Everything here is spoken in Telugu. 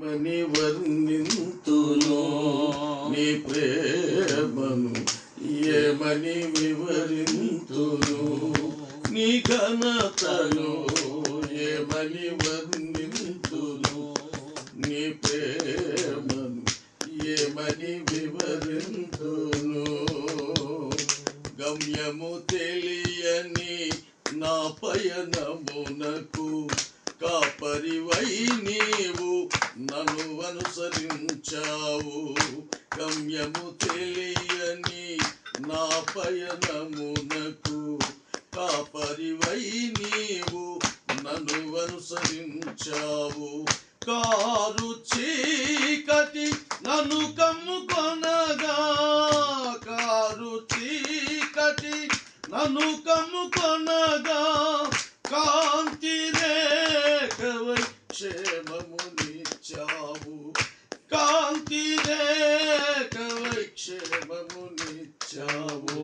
మని వర్ణింతును నీ ప్రేమను ఏమని వివరింతును? నీ ఘనతను ఏమని వర్ణింతును? నీ ప్రేమను ఏమని వివరింతును? గమ్యము తెలియని నా పయనమునకు కాపరివై నీవు నన్ను అనుసరించావు గమ్యము తెలియని నా పయనమునకు కాపరివై నీవు నన్ను అనుసరించావు. కారు చీకటి నన్ను కమ్ముకొనగా. కారు చీకటి నన్ను కమ్ముకొనగా. కాంతి రేఖవై క్షేమమునిచ్చావు కాంతి రేఖవై క్షేమమునిచ్చావు